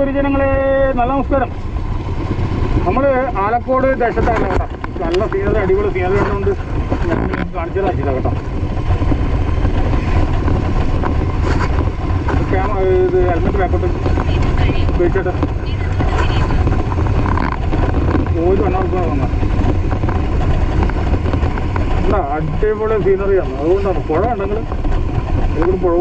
ഗുരുജനങ്ങളെ നല്ല നമസ്കാരം. നമ്മൾ ആലക്കോട് ദേശത്താണ് കേട്ടോ. നല്ല സീനറി അടിപൊളി സീനറി കണ്ടുകൊണ്ട് ഞാൻ കാണിച്ചു തരാം കേട്ടോ ഇത് ഹെൽമെറ്റ് ബാക്കോട്ട് ഉപയോഗിച്ചിട്ട്. ഒരു എണ്ണാൾക്ക് വന്ന. എന്താ അടിപൊളി സീനറിയാണ്. അതുകൊണ്ടാണ് പുഴ ഉണ്ടെങ്കിൽ ഇവിടെ പുഴ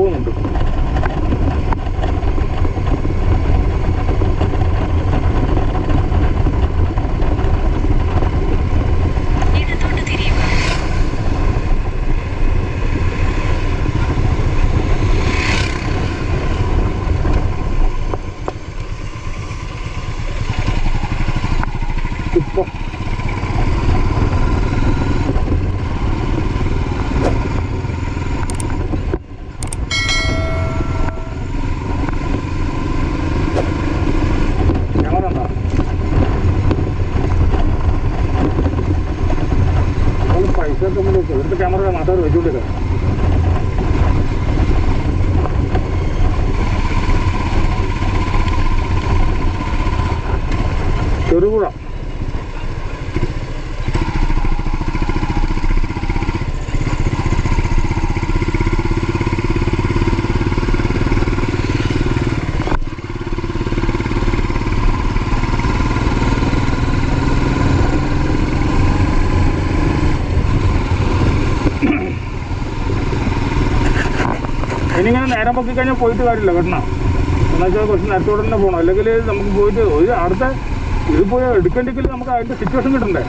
ഇനിയിങ്ങനെ നേരം പൊക്കി കഴിഞ്ഞാൽ പോയിട്ട് കാര്യമില്ല കേട്ടോ. എന്ന് വെച്ചാൽ കുറച്ച് നേരത്തോടെ തന്നെ പോകണം അല്ലെങ്കിൽ നമുക്ക് പോയിട്ട് ഒരു അടുത്ത ഇത് പോയി എടുക്കണ്ടെങ്കിൽ നമുക്ക് അതിന്റെ സിറ്റുവേഷൻ കിട്ടണ്ടേ?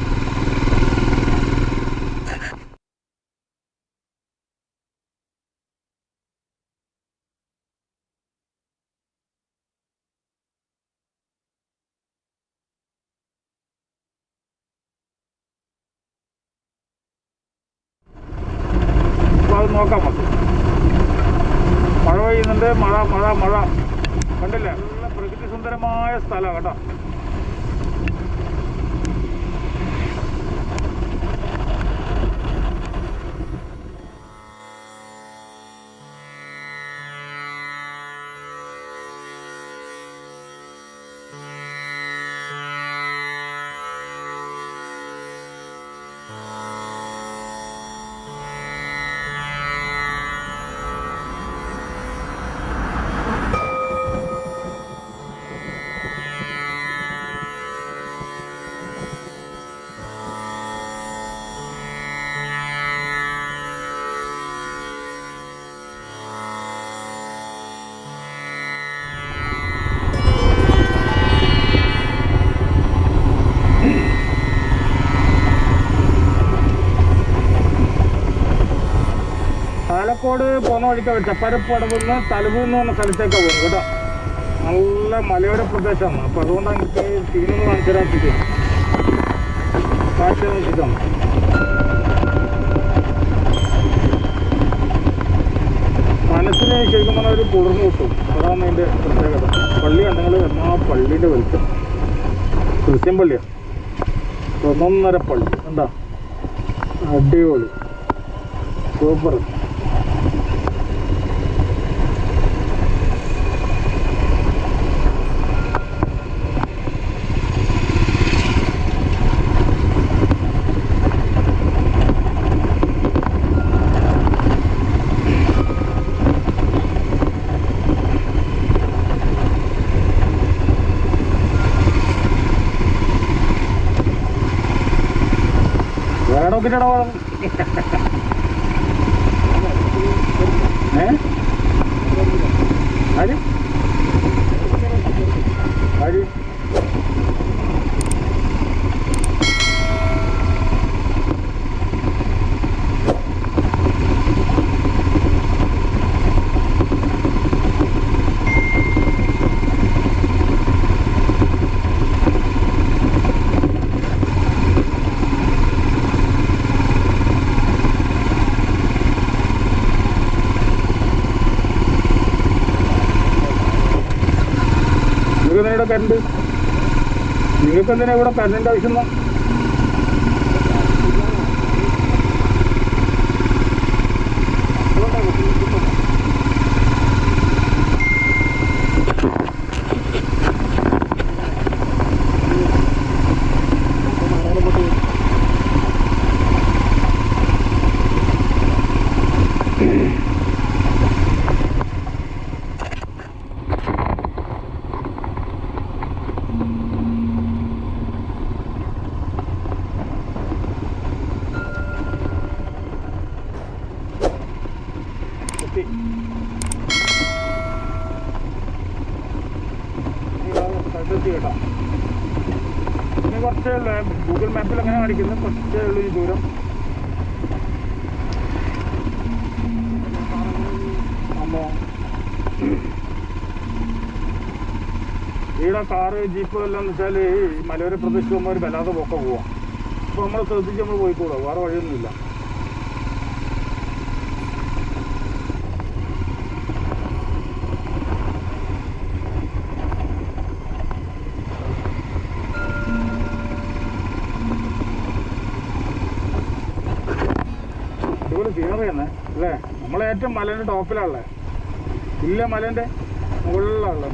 നോക്കാം നമുക്ക്. മഴ മഴ മഴ കണ്ടില്ലേ? നല്ല പ്രകൃതി സുന്ദരമായ സ്ഥലമാണ് കേട്ടോ. പാലക്കോട് പോകുന്ന വഴിക്ക് ചപ്പാരപ്പടവ് നിന്ന് തലവ് എന്ന് പറഞ്ഞ സ്ഥലത്തേക്കാണ് പോകുന്നത് കേട്ടോ. നല്ല മലയോര പ്രദേശമാണ്. അപ്പോൾ അതുകൊണ്ടാണ് എനിക്ക് സീനൊന്ന് തരാത്തിട്ട് കാഴ്ച നോക്കിയിട്ടാണ് മനസ്സിന് ശരിക്കും പറഞ്ഞാൽ ഒരു കുളിർന്ന് കിട്ടും. അതാണ് അതിന്റെ പ്രത്യേകത. പള്ളി കണ്ടെങ്കിൽ എന്നാ പള്ളീന്റെ വെളിച്ചം. ക്രിസ്ത്യൻ പള്ളിയാണ് ഒന്നൊന്നര പള്ളി. എന്താ അടിപൊളി. സൂപ്പർ. വേറെ നോക്കിട്ടാണോ ഏ ആര് ആര് നിങ്ങൾക്ക് എന്തിനാ ഇവിടെ കറണ്ട് നിങ്ങൾക്ക് എന്തിനാ ഇവിടെ കറണ്ടിന്റെ ആവശ്യം എന്നാ? ഗൂഗിൾ കാണിക്കുന്നത് കുറച്ചേ ഉള്ളൂ ഈ ദൂരം. ഇവിടെ കാറ് ജീപ്പ് എല്ലാം വെച്ചാൽ ഈ മലയോര പ്രദേശത്ത് പോകുമ്പോൾ ഒരു വല്ലാതെ പൊക്ക പോവാം അപ്പോൾ നമ്മൾ ശ്രദ്ധിച്ച് നമ്മൾ പോയിക്കൂടാ വേറെ വഴിയൊന്നുമില്ല ഇതുപോലെ സീനറി തന്നെ അല്ലേ നമ്മളേറ്റവും മലേന്റെ ടോപ്പിലാണല്ലേ ഇല്ല മലേന്റെ മുകളിലാണല്ലോ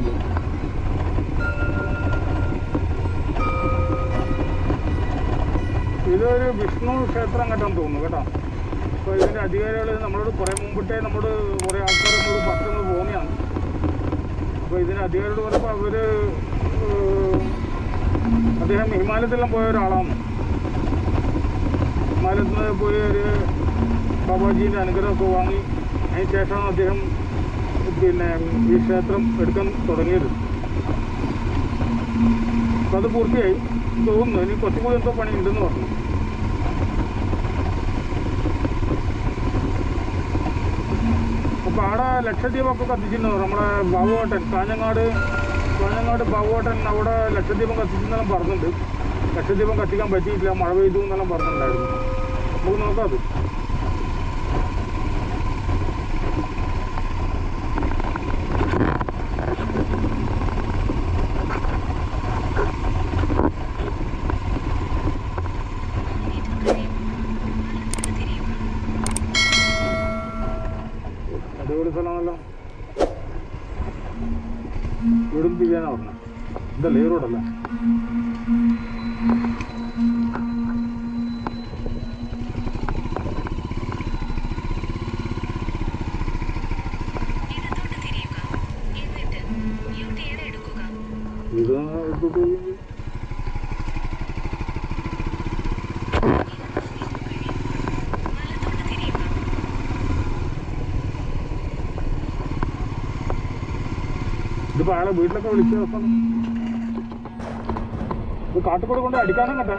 ഇതൊരു വിഷ്ണു ക്ഷേത്രം കേട്ടാന്ന് തോന്നുന്നു കേട്ടോ. അപ്പോൾ ഇതിന്റെ അധികാരികൾ നമ്മളോട് കുറേ മുമ്പിട്ടേ നമ്മോട് കുറേ ആൾക്കാർ നമ്മളോട് പറ്റുന്നത് തോന്നിയാണ് അപ്പോൾ ഇതിന്റെ അധികാരിയോട് പറഞ്ഞപ്പോൾ അവർ അദ്ദേഹം ഹിമാലയത്തിലെല്ലാം പോയ ഒരാളാണ്. ഹിമാലയത്തിൽ പോയി ഒരു ബാബാജീന്റെ അനുഗ്രഹമൊക്കെ വാങ്ങി അതിന് ശേഷമാണ് അദ്ദേഹം പിന്നെ ഈ ക്ഷേത്രം എടുക്കാൻ തുടങ്ങിയത്. അപ്പം അത് പൂർത്തിയായി. തോന്നുന്നു. ഇനി കുറച്ചും കൂടി എന്തോ പണി ഉണ്ടെന്ന് പറഞ്ഞു. അപ്പോൾ അവിടെ ലക്ഷദ്വീപൊക്കെ കത്തിച്ചിരുന്നു. നമ്മുടെ ബാബുവേട്ടൻ കാഞ്ഞങ്ങാട് കാഞ്ഞങ്ങാട് ബാബുവേട്ടൻ അവിടെ ലക്ഷദ്വീപം കത്തിച്ചെന്നെല്ലാം പറഞ്ഞിട്ടുണ്ട്. ലക്ഷദ്വീപം കത്തിക്കാൻ പറ്റിയിട്ടില്ല. മഴ പെയ്തു എന്നെല്ലാം പറഞ്ഞിട്ടുണ്ടായിരുന്നു. നമുക്ക് നോക്കാം അത് അടിപൊളി സ്ഥലമാണല്ലോ ഇവിടുന്ന് തിരിയാനാ പറഞ്ഞ. ഇതല്ലേ ഈ റോഡല്ലേ ഇതിപ്പോ ആളെ വീട്ടിലൊക്കെ വിളിച്ച ദിവസം ഇത് കാട്ടുകൂടെ കൊണ്ട് അടിക്കാനും കേട്ടോ.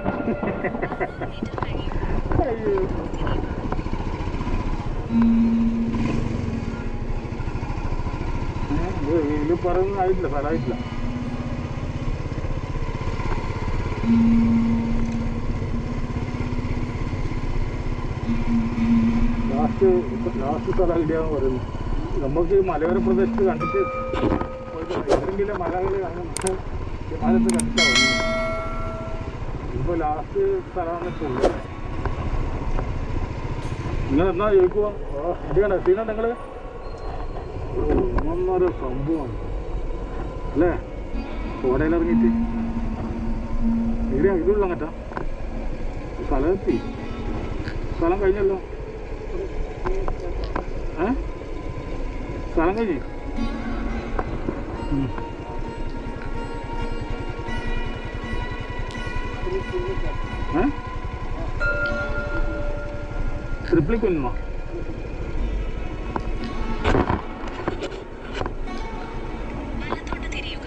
ഇതിൽ പറയുന്ന പറയുന്നത് ആയിട്ടില്ല ഫലമായിട്ടില്ല ലാസ്റ്റ് ലാസ്റ്റ് സ്ഥലം ഇടിയാന്ന് പറയുന്നു. നമുക്ക് ഈ മലയോര പ്രദേശത്ത് കണ്ടിട്ട് ഇപ്പൊ ലാസ്റ്റ് സ്ഥലമാണ് നിങ്ങൾ എന്നാ ചോദിക്കുക ഇടിയാണ് സീന നിങ്ങൾ? ഒന്നൊന്നര സംഭവമാണ് അല്ലേ? കോടയിൽ ഇറങ്ങിയിട്ട്. ഇടിയാ ഇതുള്ള അങ്ങറ്റാ സ്ഥലമെത്തി സ്ഥലം കഴിഞ്ഞല്ലോ. ഏ? സ്ഥലം കഴിഞ്ഞ്. വലത്തോട്ട് തിരിയുക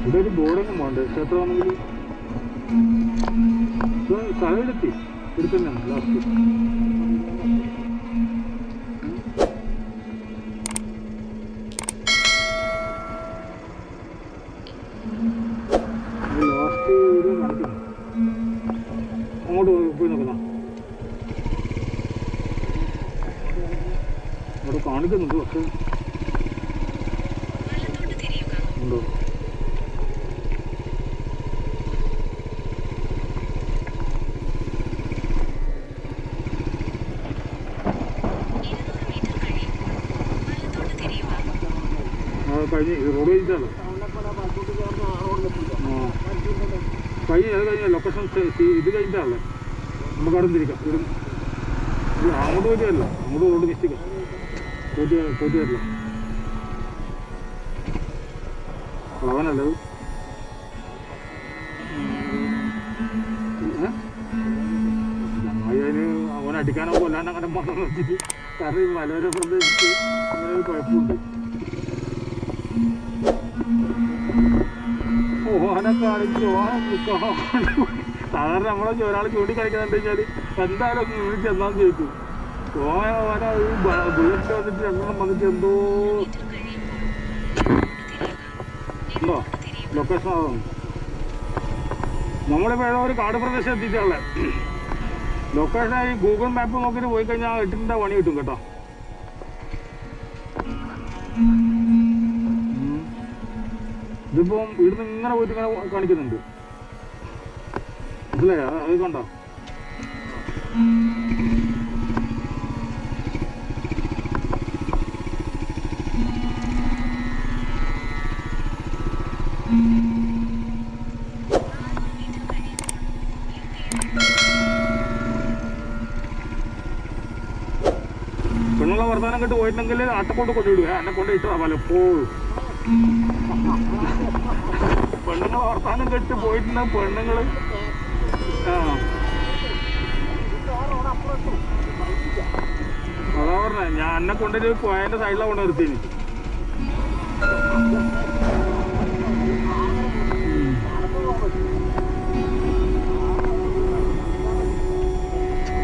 ഇവിടെ ഒരു ബോർഡൊന്നും വേണ്ട ക്ഷേത്രമാണെങ്കിൽ സ്ഥലമെടുത്തി എടുത്തന്നെയാണ് ലാസ്റ്റ് ഇത് കാണിക്കുന്നു അങ്ങോട്ട് പോയി നോക്കുന്ന അവിടെ കാണിക്കുന്നുണ്ട് പക്ഷെ വലത്തോട്ട് തിരിയുക ഉണ്ടോ ഇരുന്നൂറ് മീറ്റർ കഴിയുമ്പോൾ വലത്തോട്ട് തിരിയുക ആ കഴിഞ്ഞ് റോഡ് കഴിഞ്ഞാലോ ആ. കഴിഞ്ഞ അത് കഴിഞ്ഞ ലൊക്കേഷൻ ഇത് കഴിഞ്ഞിട്ടാണല്ലേ നമുക്ക് അവിടെ തിരിക്കാം. ഇവിടെ അങ്ങോട്ട് അങ്ങോട്ട് പോയിട്ടല്ല അങ്ങോട്ട് റോഡ് നിശ്ചയിക്കാം പോയിട്ട് പോയിട്ട് വരില്ല അവനല്ലേ അടിക്കാനോ കൊല്ലാനോ അങ്ങനെ മാത്രം നിർത്തിയിട്ട് കാരണം ഈ മലയോര പ്രദേശത്ത് അങ്ങനെ ഒരു കുഴപ്പമുണ്ട്. നിൽക്കണം സാധാരണ നമ്മളെ ഒരാൾ ചൂണ്ടി വെച്ചാൽ എന്തായാലും ഒന്ന് ചെന്നാൽ ചോദിക്കും ഓന ബുള്ളറ്റ് വന്നിട്ട് രണ്ടെണ്ണം വന്നിട്ട് എന്തോ ഉണ്ടോ? ലൊക്കേഷൻ ആവുന്നു നമ്മളിപ്പോൾ ഒരു കാട് പ്രദേശം എത്തിച്ചാളെ ലൊക്കേഷൻ ഈ ഗൂഗിൾ മാപ്പ് നോക്കിയിട്ട് പോയി കഴിഞ്ഞാൽ എട്ടിന്റെ പണി കിട്ടും കേട്ടോ. ഇതിപ്പം ഇവിടുന്ന് ഇങ്ങനെ പോയിട്ട് ഇങ്ങനെ കാണിക്കുന്നുണ്ട്. മനസ്സിലായോ അത് കണ്ടോ? പെണ്ണുള്ള വർത്താനം കെട്ട് പോയിട്ടുണ്ടെങ്കിൽ അട്ടക്കൊണ്ട് കൊണ്ടുവിടുക എന്നെ കൊണ്ട് ഇട്ടാ പലപ്പോഴും. പെണ്ണുങ്ങളെ വർത്താനം കെട്ട് പോയിട്ടുണ്ട് പെണ്ണുങ്ങൾ അതാ പറഞ്ഞ ഞാൻ എന്നെ കൊണ്ടൊരു പോയതിന്റെ സൈഡിലാണ് കൊണ്ട് നിർത്തിന്.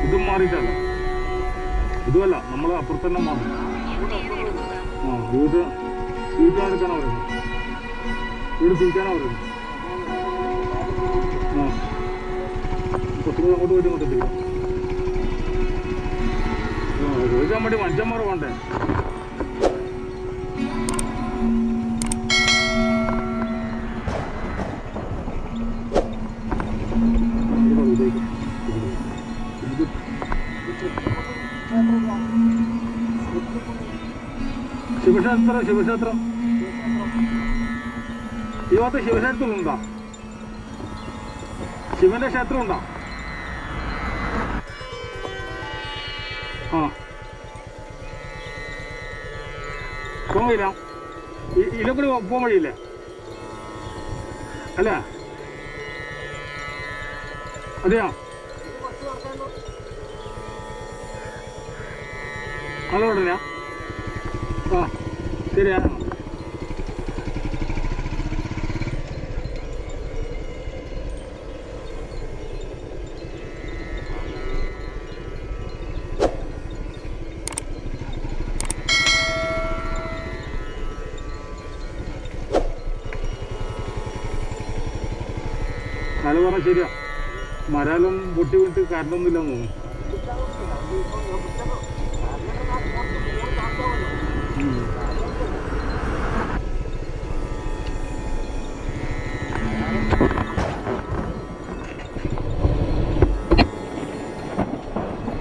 ഇതും മാറിയിട്ടല്ല. ഇതുമല്ല നമ്മൾ അപ്പുറത്തന്നെ മാറും. ആ വീട് വീട്ടിലെടുക്കാൻ പറയുന്നത്. വീട് തിരിക്കാനാ പറയുന്നത്. ആ. അങ്ങോട്ട് പോയിട്ട് ആ ചോദിക്കാൻ വേണ്ടി മനുഷ്യന്മാർ വേണ്ടേ? ഇവിടെ ശിവക്ഷേത്രം ശിവക്ഷേത്രം. ഭാഗത്ത് ശിവക്ഷേത്രം ഉണ്ടോ ശിവന്റെ ക്ഷേത്രം ഉണ്ടോ. ആ. വഴിയില്ല ഇതിലൂടെ പോകാൻ വഴിയില്ലേ? അല്ല? അതെയോ? അതോടനെയാ ആ ശരിയാ. അത് പറഞ്ഞ ശരിയാ. മരാലും പൊട്ടി വിട്ട് കരണ്ടൊന്നുമില്ലെന്ന് തോന്നുന്നു.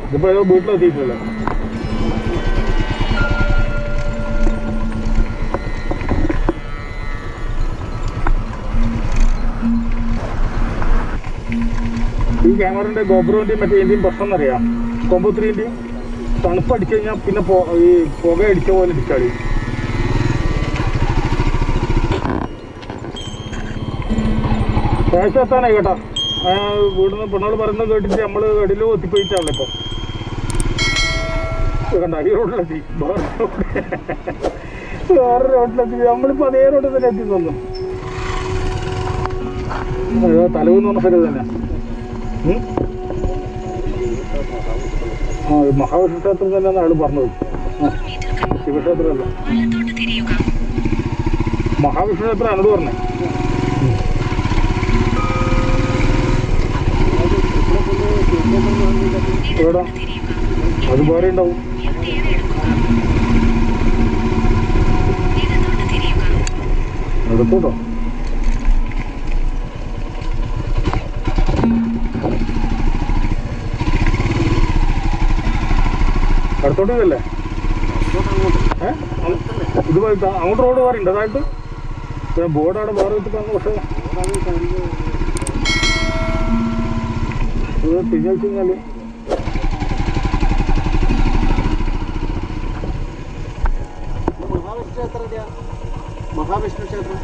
ഇതിപ്പോ വീട്ടിലെത്തിയിട്ടില്ല? ഈ ക്യാമറന്റെ ഗോപ്രോന്റെയും മറ്റേ ഇതിന്റെയും പ്രശ്നം എന്നറിയാം. കൊമ്പത്തിരിന്റെയും തണുപ്പ് അടിച്ചു കഴിഞ്ഞാൽ പിന്നെ ഈ പുക അടിച്ച പോലെ അടിച്ചാളി ശേഷം എത്താനായി കേട്ടാ. വീടിന്ന് പെണ്ണോട് പറയുന്നത് കേട്ടിട്ട് നമ്മൾ കടിലോ എത്തിപ്പോയിട്ടാണല്ലോ ഇപ്പൊ. കണ്ട? ഈ റോഡിലെത്തി. വേറെ റോഡ്. വേറെ റോഡിലെത്തി. നമ്മളിപ്പോ അതേ റോഡിൽ തന്നെ എത്തി തന്നു തലവെന്ന് പറഞ്ഞ സ്ഥലം തന്നെ? ആ മഹാവിഷ്ണുക്ഷേത്രം മഹാവിഷ്ണു ക്ഷേത്രം തന്നെയാണ് അയാൾ പറഞ്ഞത് ശിവക്ഷേത്രമല്ല? മഹാവിഷ്ണു ക്ഷേത്രം എന്നോട് പറഞ്ഞേ. എവിടാ? അത് വേറെ ഉണ്ടാവും എടുത്തോട്ടോ അടുത്തോട്ട് പോയല്ലേ ഇത് പോയിട്ട്? അങ്ങോട്ട് റോഡ് മാറിണ്ട് അതായത് ബോർഡ് അവിടെ മാറി വെച്ചിട്ടാണ് പക്ഷേ ഇത് മഹാവിഷ്ണു ക്ഷേത്രം.